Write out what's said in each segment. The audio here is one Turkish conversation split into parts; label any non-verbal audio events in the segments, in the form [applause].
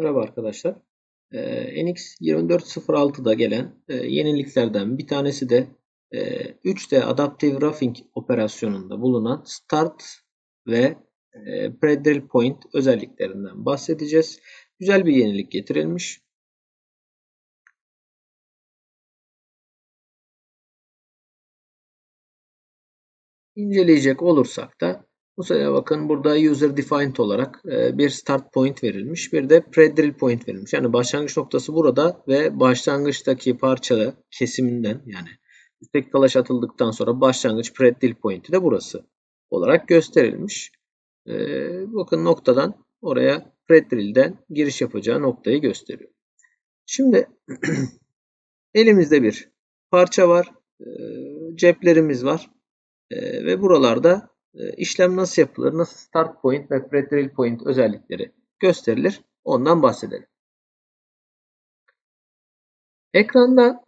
Merhaba arkadaşlar. Ee, NX 2406'da gelen e, yeniliklerden bir tanesi de e, 3D Adaptive Roughing operasyonunda bulunan Start ve e, Predrill Point özelliklerinden bahsedeceğiz. Güzel bir yenilik getirilmiş. İnceleyecek olursak da bu sefer bakın burada user defined olarak e, bir start point verilmiş. Bir de predrill point verilmiş. Yani başlangıç noktası burada ve başlangıçtaki parçada kesiminden yani üstteki talaş atıldıktan sonra başlangıç predrill pointi de burası olarak gösterilmiş. E, bakın noktadan oraya predrill'den giriş yapacağı noktayı gösteriyor. Şimdi [clears throat] elimizde bir parça var. E, ceplerimiz var. Ve buralarda işlem nasıl yapılır, nasıl start point ve predrill point özellikleri gösterilir ondan bahsedelim. Ekranda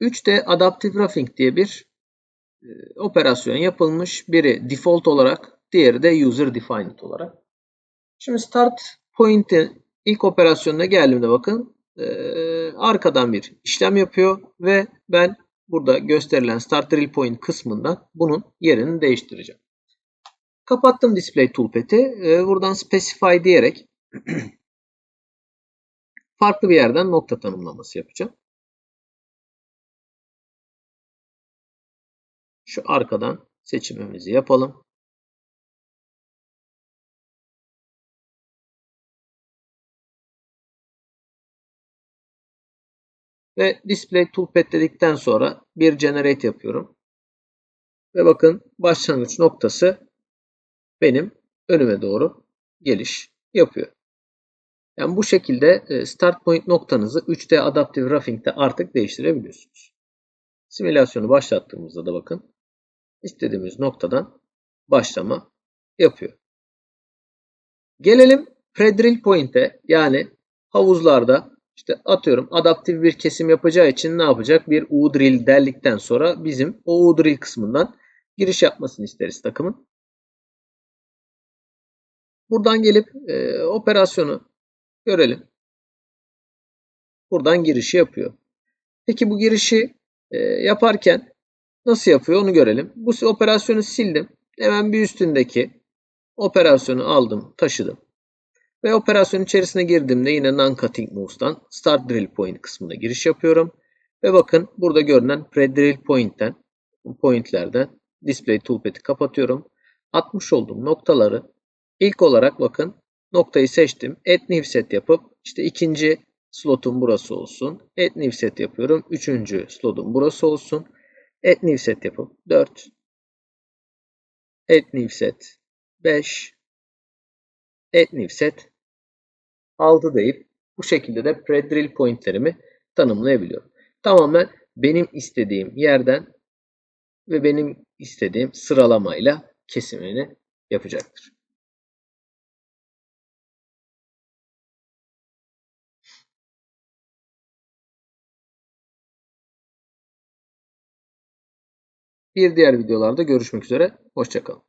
3D e, Adaptive Roughing diye bir e, operasyon yapılmış. Biri default olarak, diğeri de user defined olarak. Şimdi start point'in ilk operasyonuna geldiğimde bakın e, arkadan bir işlem yapıyor ve ben burada gösterilen start drill point kısmından bunun yerini değiştireceğim. Kapattım display toolpat'i. Ee, buradan specify diyerek [clears throat] farklı bir yerden nokta tanımlaması yapacağım. Şu arkadan seçimimizi yapalım. Ve display toolpad dedikten sonra bir generate yapıyorum. Ve bakın başlangıç noktası benim önüme doğru geliş yapıyor. Yani bu şekilde e, start point noktanızı 3D Adaptive Roughing'de artık değiştirebiliyorsunuz. Simülasyonu başlattığımızda da bakın istediğimiz noktadan başlama yapıyor. Gelelim Predrill Point'e yani havuzlarda işte atıyorum adaptif bir kesim yapacağı için ne yapacak? Bir U drill deldikten sonra bizim o U drill kısmından giriş yapmasını isteriz takımın. Buradan gelip e, operasyonu görelim. Buradan girişi yapıyor. Peki bu girişi e, yaparken nasıl yapıyor onu görelim. Bu operasyonu sildim. Hemen bir üstündeki operasyonu aldım, taşıdım. Ve operasyon içerisine girdiğimde yine non-cutting moves'tan start drill point kısmına giriş yapıyorum. Ve bakın burada görünen pre-drill point'ten pointlerden display toolpad'i kapatıyorum. Atmış olduğum noktaları ilk olarak bakın noktayı seçtim. Add new set yapıp işte ikinci slotum burası olsun. Add new set yapıyorum. Üçüncü slotum burası olsun. Add new set yapıp 4 Add new set 5 Add new set 6 deyip bu şekilde de predrill pointlerimi tanımlayabiliyorum. Tamamen benim istediğim yerden ve benim istediğim sıralamayla kesimini yapacaktır. Bir diğer videolarda görüşmek üzere. Hoşçakalın.